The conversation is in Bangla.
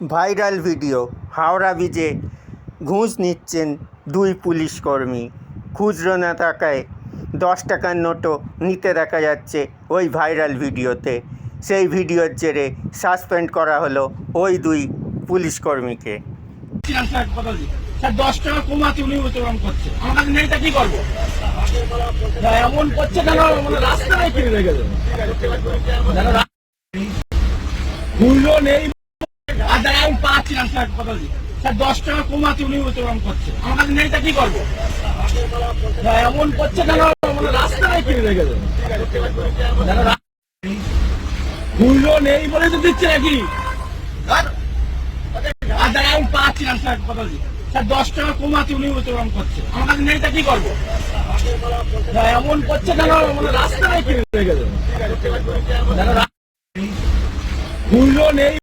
Viral video. হাওড়া ব্রিজে ঘুষ নিচ্ছেন দুই পুলিশ কর্মী। খুচরো না টাকায় দশ টাকার নোটও নিতে দেখা যাচ্ছে ওই ভাইরাল ভিডিওতে। সেই ভিডিওর জেরে সাসপেন্ড করা হলো ওই দুই পুলিশ কর্মীকে। মানে নেই নেই কেন? কিনে নেই বলে তো দিচ্ছে নাকি? আর আমি পাচ্ছিলাম স্যার দশ টাকা কমাতে উনি অতিক্রম করছে। আমার কাছে নেই, তা কি এমন করছে কেন? মানে রাস্তায় কিনে রেখেছে যারা মূল্য নেই